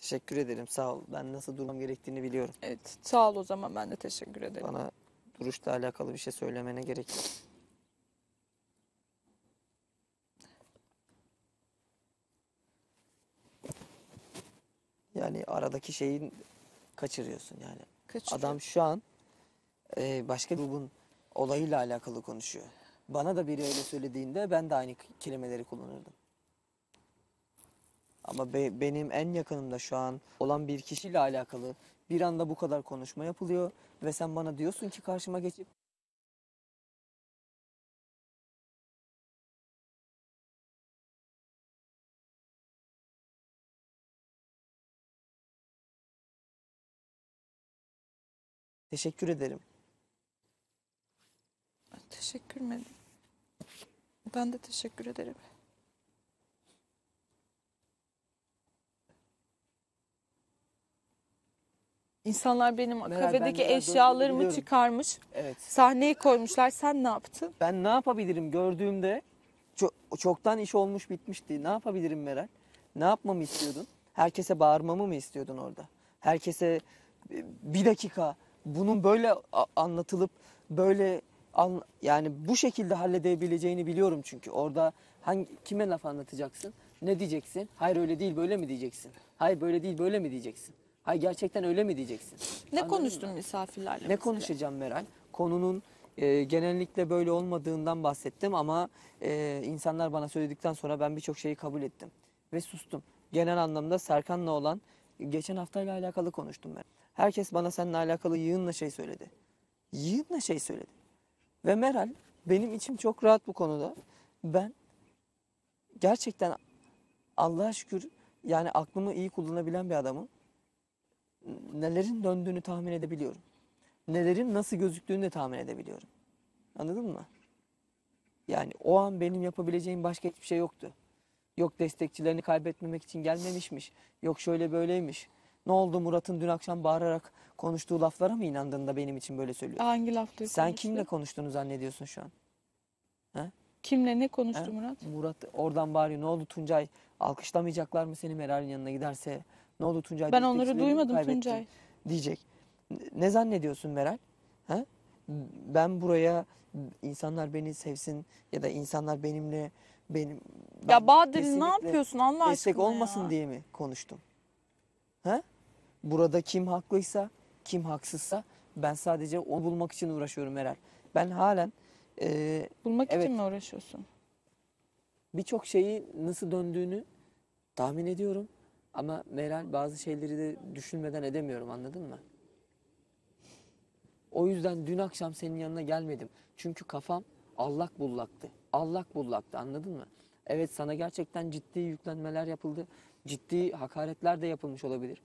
Teşekkür ederim. Sağ ol. Ben nasıl durmam gerektiğini biliyorum. Evet sağ ol o zaman ben de teşekkür ederim. Bana duruşla alakalı bir şey söylemene gerek yok. Yani aradaki şeyin kaçırıyorsun yani. Kaçırıyor. Adam şu an e, başka bir grubun olayıyla alakalı konuşuyor. Bana da biri öyle söylediğinde ben de aynı kelimeleri kullanırdım. Ama be- benim en yakınımda şu an olan bir kişiyle alakalı bir anda bu kadar konuşma yapılıyor ve sen bana diyorsun ki karşıma geçip teşekkür ederim. Teşekkür ederim. Ben de teşekkür ederim. İnsanlar benim Meral, ben kafedeki neler eşyalarımı çıkarmış. Evet. Sahneye koymuşlar. Sen ne yaptın? Ben ne yapabilirim gördüğümde çok, çoktan iş olmuş bitmişti. Ne yapabilirim Meral? Ne yapmamı istiyordun? Herkese bağırmamı mı istiyordun orada? Herkese e, bir dakika bunun böyle anlatılıp böyle an- yani bu şekilde halledebileceğini biliyorum çünkü. Orada hangi kime laf anlatacaksın? Ne diyeceksin? Hayır öyle değil böyle mi diyeceksin? Hayır böyle değil böyle mi diyeceksin? Hayır gerçekten öyle mi diyeceksin? Ne Anladın mı? konuştun misafirlerle? Ne mesela? konuşacağım Meral? Konunun e, genellikle böyle olmadığından bahsettim ama e, insanlar bana söyledikten sonra ben birçok şeyi kabul ettim ve sustum. Genel anlamda Serkan'la olan geçen haftayla alakalı konuştum ben. Herkes bana seninle alakalı yığınla şey söyledi. Yığınla şey söyledi. Ve Meral benim içim çok rahat bu konuda. Ben gerçekten Allah'a şükür yani aklımı iyi kullanabilen bir adamım. Nelerin döndüğünü tahmin edebiliyorum nelerin nasıl gözüktüğünü de tahmin edebiliyorum. Anladın mı? Yani o an benim yapabileceğim başka hiçbir şey yoktu. Yok destekçilerini kaybetmemek için gelmemişmiş. Yok şöyle böyleymiş. Ne oldu Murat'ın dün akşam bağırarak konuştuğu laflara mı inandın da benim için böyle söylüyor? Hangi lafları Sen konuştu? kimle konuştuğunu zannediyorsun şu an? Kimle ne konuştu He? Murat? Murat oradan bağırıyor. Ne oldu Tuncay? Alkışlamayacaklar mı seni Meral'in yanına giderse? Ne oldu Tuncay? Ben onları duymadım kaybettin? Tuncay. diyecek. Ne zannediyorsun Meral? Ha? Ben buraya insanlar beni sevsin ya da insanlar benimle benim ben Ya Bahadır ne kesinlikle yapıyorsun Allah destek aşkına olmasın ya? diye mi konuştum? Ha? Burada kim haklıysa, kim haksızsa ben sadece onu bulmak için uğraşıyorum Meral. Ben halen eee, Bulmak Evet. için mi uğraşıyorsun? birçok şeyi nasıl döndüğünü tahmin ediyorum. Ama Meral bazı şeyleri de düşünmeden edemiyorum anladın mı? O yüzden dün akşam senin yanına gelmedim. Çünkü kafam allak bullaktı. Allak bullaktı anladın mı? Evet sana gerçekten ciddi yüklenmeler yapıldı. Ciddi hakaretler de yapılmış olabilir.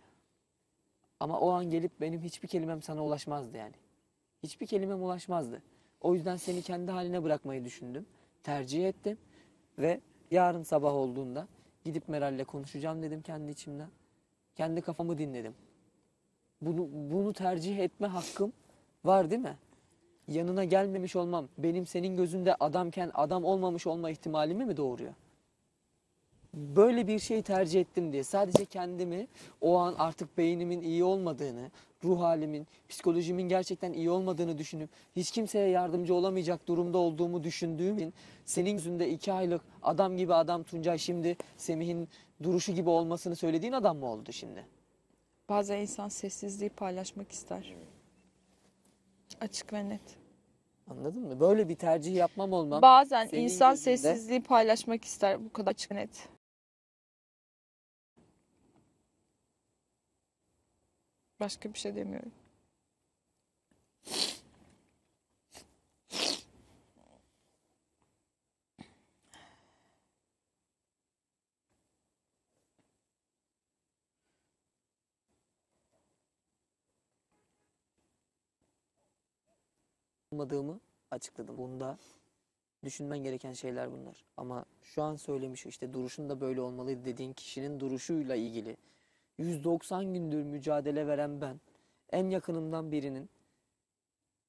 Ama o an gelip benim hiçbir kelimem sana ulaşmazdı yani. Hiçbir kelimem ulaşmazdı. O yüzden seni kendi haline bırakmayı düşündüm. Tercih ettim. Ve yarın sabah olduğunda gidip Meral'le konuşacağım dedim kendi içimden. Kendi kafamı dinledim. Bunu, bunu tercih etme hakkım var değil mi? Yanına gelmemiş olmam benim senin gözünde adamken adam olmamış olma ihtimalimi mi doğuruyor? Böyle bir şey tercih ettim diye sadece kendimi o an artık beynimin iyi olmadığını, ruh halimin, psikolojimin gerçekten iyi olmadığını düşünüp hiç kimseye yardımcı olamayacak durumda olduğumu düşündüğüm için senin gözünde iki aylık adam gibi adam Tuncay şimdi Semih'in duruşu gibi olmasını söylediğin adam mı oldu şimdi? Bazen insan sessizliği paylaşmak ister. Açık ve net. Anladın mı? Böyle bir tercih yapmam olmam. Bazen senin insan gözünde- sessizliği paylaşmak ister. Bu kadar açık ve net. Başka bir şey demiyorum. olmadığımı açıkladım. Bunda düşünmen gereken şeyler bunlar. Ama şu an söylemiş işte duruşun da böyle olmalıydı dediğin kişinin duruşuyla ilgili 190 gündür mücadele veren ben en yakınımdan birinin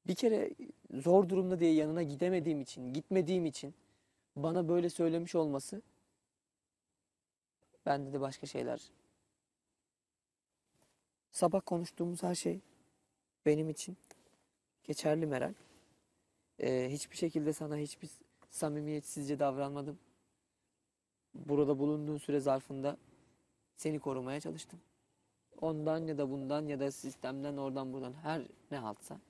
bir kere zor durumda diye yanına gidemediğim için, gitmediğim için bana böyle söylemiş olması bende de başka şeyler sabah konuştuğumuz her şey benim için geçerli Meral. Ee, hiçbir şekilde sana hiçbir samimiyetsizce davranmadım. Burada bulunduğun süre zarfında seni korumaya çalıştım. Ondan ya da bundan ya da sistemden oradan buradan her ne haltsa.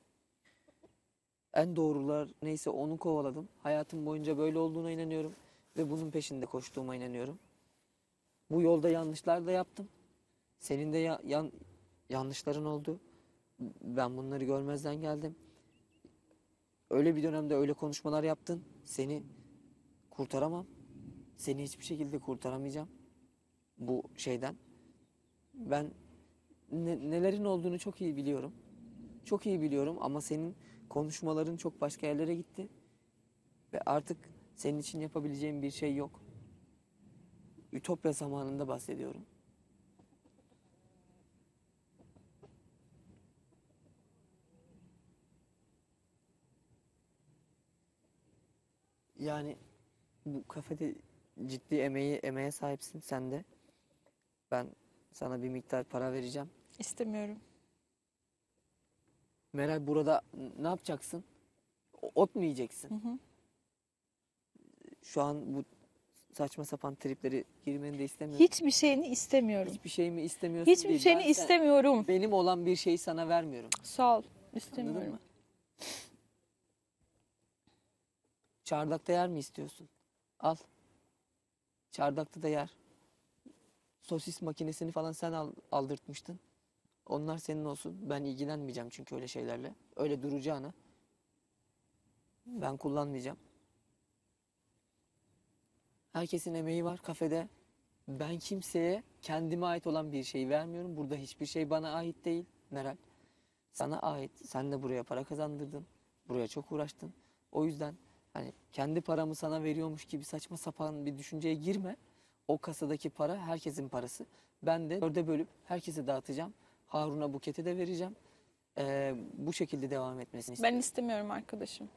En doğrular neyse onu kovaladım. Hayatım boyunca böyle olduğuna inanıyorum ve bunun peşinde koştuğuma inanıyorum. Bu yolda yanlışlar da yaptım. Senin de ya- yan- yanlışların oldu. Ben bunları görmezden geldim. Öyle bir dönemde öyle konuşmalar yaptın. Seni kurtaramam. Seni hiçbir şekilde kurtaramayacağım. Bu şeyden. Ben ne- nelerin olduğunu çok iyi biliyorum. Çok iyi biliyorum ama senin konuşmaların çok başka yerlere gitti. Ve artık senin için yapabileceğim bir şey yok. Ütopya zamanında bahsediyorum. Yani bu kafede ciddi emeği emeğe sahipsin sen de. Ben sana bir miktar para vereceğim. İstemiyorum. Meral burada ne yapacaksın? Ot mu yiyeceksin? Hı hı. Şu an bu saçma sapan triplere girmeni de istemiyorum. Hiçbir şeyini istemiyorum. Hiçbir şey mi istemiyorsun Hiçbir değil. şeyini Ben istemiyorum. Benim olan bir şeyi sana vermiyorum. Sağ ol. Anladın İstemiyorum. mı? Çardakta yer mi istiyorsun? Al. Çardakta da yer. Sosis makinesini falan sen al, aldırtmıştın. Onlar senin olsun. Ben ilgilenmeyeceğim çünkü öyle şeylerle. Öyle duracağına. Ben kullanmayacağım. Herkesin emeği var kafede. Ben kimseye kendime ait olan bir şey vermiyorum. Burada hiçbir şey bana ait değil Meral. Sana ait. Sen de buraya para kazandırdın. Buraya çok uğraştın. O yüzden hani kendi paramı sana veriyormuş gibi saçma sapan bir düşünceye girme. O kasadaki para herkesin parası. Ben de dörde bölüp herkese dağıtacağım. Harun'a Buket'e de vereceğim. Ee, bu şekilde devam etmesini Ben istiyorum. istemiyorum arkadaşım.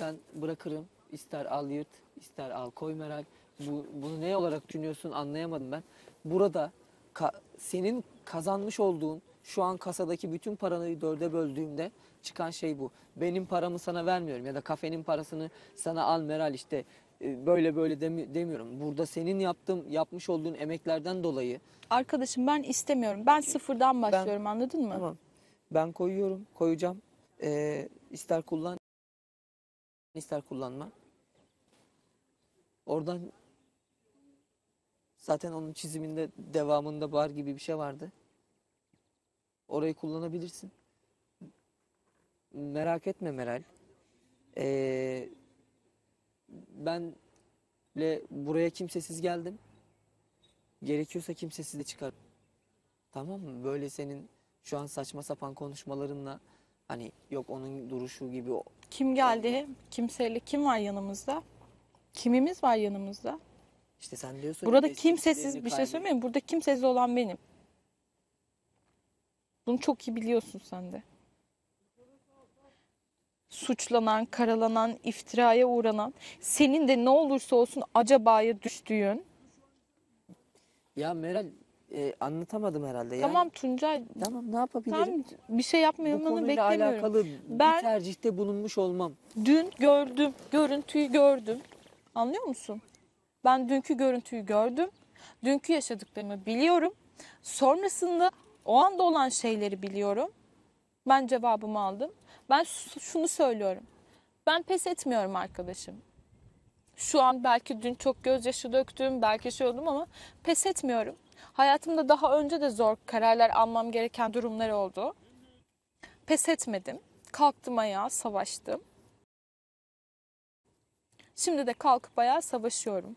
Ben bırakırım. İster al yırt, ister al koy Meral. Bu, bunu ne olarak düşünüyorsun anlayamadım ben. Burada ka- senin kazanmış olduğun şu an kasadaki bütün paranı dörde böldüğümde çıkan şey bu. Benim paramı sana vermiyorum ya da kafenin parasını sana al Meral işte e, böyle böyle demi- demiyorum. Burada senin yaptığım yapmış olduğun emeklerden dolayı Arkadaşım ben istemiyorum. Ben sıfırdan başlıyorum anladın mı? Tamam. Ben koyuyorum, koyacağım. Ee, ister kullan, ister kullanma. Oradan zaten onun çiziminde devamında bar gibi bir şey vardı. Orayı kullanabilirsin. Merak etme Meral. Ee, benle buraya kimsesiz geldim. Gerekiyorsa kimsesiz de çıkar. Tamam mı? Böyle senin şu an saçma sapan konuşmalarınla hani yok onun duruşu gibi o- Kim geldi? Kimseyle kim var yanımızda? Kimimiz var yanımızda? işte sen diyorsun Burada kimsesiz bir şey mi? Burada kimsesiz olan benim. Bunu çok iyi biliyorsun sen de. Suçlanan, karalanan, iftiraya uğranan, senin de ne olursa olsun acabaya düştüğün. Ya Meral e, anlatamadım herhalde. Yani, Tamam Tuncay, Tamam ne yapabilirim? tamam bir şey konuyla beklemiyorum. alakalı Ben- bir tercihte bulunmuş olmam. Dün gördüm, görüntüyü gördüm. Anlıyor musun? Ben dünkü görüntüyü gördüm. Dünkü yaşadıklarımı biliyorum. Sonrasında o anda olan şeyleri biliyorum. Ben cevabımı aldım. Ben şu- şunu söylüyorum. Ben pes etmiyorum arkadaşım. Şu an belki dün çok gözyaşı döktüm, belki şey oldum ama pes etmiyorum. Hayatımda daha önce de zor kararlar almam gereken durumlar oldu. Pes etmedim. Kalktım ayağa, savaştım. Şimdi de kalkıp ayağa savaşıyorum.